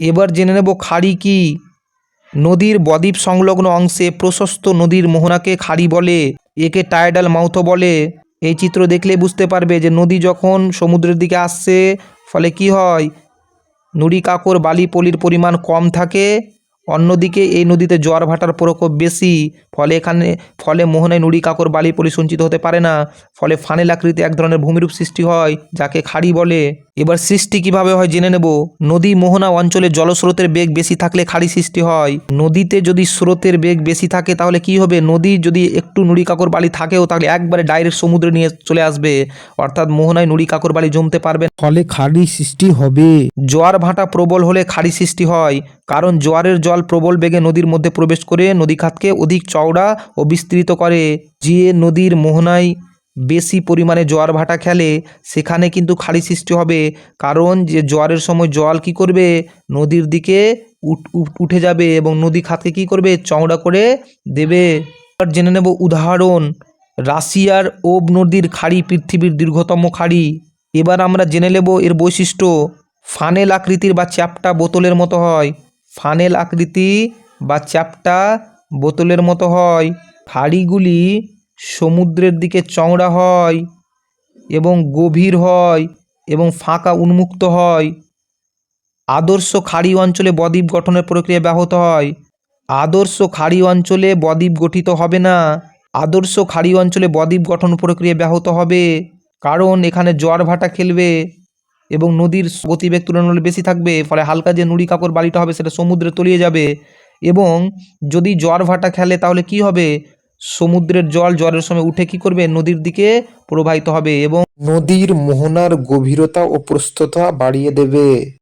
এবার জেনে নেব খাড়ি কি। নদীর বদ্বীপ সংলগ্ন অংশে প্রশস্ত নদীর মোহনাকে খাড়ি বলে, একে টাইডাল মাউথও বলে। এই চিত্র দেখলে বুঝতে পারবে যে নদী যখন সমুদ্রের দিকে আসছে, ফলে কি হয়? নুড়ি কাকর বালি পলির পরিমাণ কম থাকে, অন্যদিকে এই নদীতে জোয়ার ভাটার প্রকোপ বেশি। ফলে এখানে ফলে মোহনায় নুড়ি কাকর বালি পলি সঞ্চিত হতে পারে না। ফলে ফানেল আকৃতি এক ধরনের ভূমিরূপ সৃষ্টি হয় যাকে খাড়ি বলে। এবার সৃষ্টি কীভাবে হয় জেনে নেব। নদী মোহনা অঞ্চলে জলস্রোতের বেগ বেশি থাকলে খাড়ি সৃষ্টি হয়। নদীতে যদি স্রোতের বেগ বেশি থাকে তাহলে কি হবে? নদী যদি একটু নুড়ি কাকর বালি থাকেও তাহলে একবারে ডাইরেক্ট সমুদ্রে নিয়ে চলে আসবে। অর্থাৎ মোহনায় নুড়ি কাকর বালি জমতে পারবে ফলে খাড়ি সৃষ্টি হবে। জোয়ার ভাটা প্রবল হলে খাড়ি সৃষ্টি হয় কারণ জোয়ারের জল প্রবল বেগে নদীর মধ্যে প্রবেশ করে নদীখাতকে অধিক চওড়া ও বিস্তৃত করে। যে নদীর মোহনায় বেশি পরিমাণে জোয়ার ভাটা খেলে, সেখানে কিন্তু খাড়ি সৃষ্টি হবে। কারণ যে জোয়ারের সময় জল কি করবে? নদীর দিকে উঠ- যাবে এবং নদী খাতকে কি করবে? চওড়া করে দেবে। এবার জেনে নেব উদাহরণ। রাশিয়ার ওব নদীর খাড়ি পৃথিবীর দীর্ঘতম খাড়ি। এবার আমরা জেনে নেব এর বৈশিষ্ট্য। ফানেল আকৃতির বা চ্যাপ্টা বোতলের মতো হয়। ফানেল আকৃতি বা চ্যাপ্টা বোতলের মতো হয়। খাড়িগুলি সমুদ্রের দিকে চওড়া হয় এবং গভীর হয় এবং ফাঁকা উন্মুক্ত হয়। আদর্শ খাড়ি অঞ্চলে বদ্বীপ গঠনের প্রক্রিয়া ব্যাহত হয়। আদর্শ খাড়ি অঞ্চলে বদ্বীপ গঠিত হবে না। আদর্শ খাড়ি অঞ্চলে বদ্বীপ গঠন প্রক্রিয়া ব্যাহত হবে। কারণ এখানে জোয়ার ভাটা খেলবে এবং নদীর গতিবেগ তুলনামূলক বেশি থাকবে, ফলে হালকা যে নুড়ি কাকর বালিটা হবে সেটা সমুদ্রে তলিয়ে যাবে। এবং যদি জ্বর ভাটা খেলে তাহলে কি হবে? সমুদ্রের জল জ্বরের সময় উঠে কি করবে? নদীর দিকে প্রবাহিত হবে এবং নদীর মোহনার গভীরতা ও প্রস্ততা বাড়িয়ে দেবে।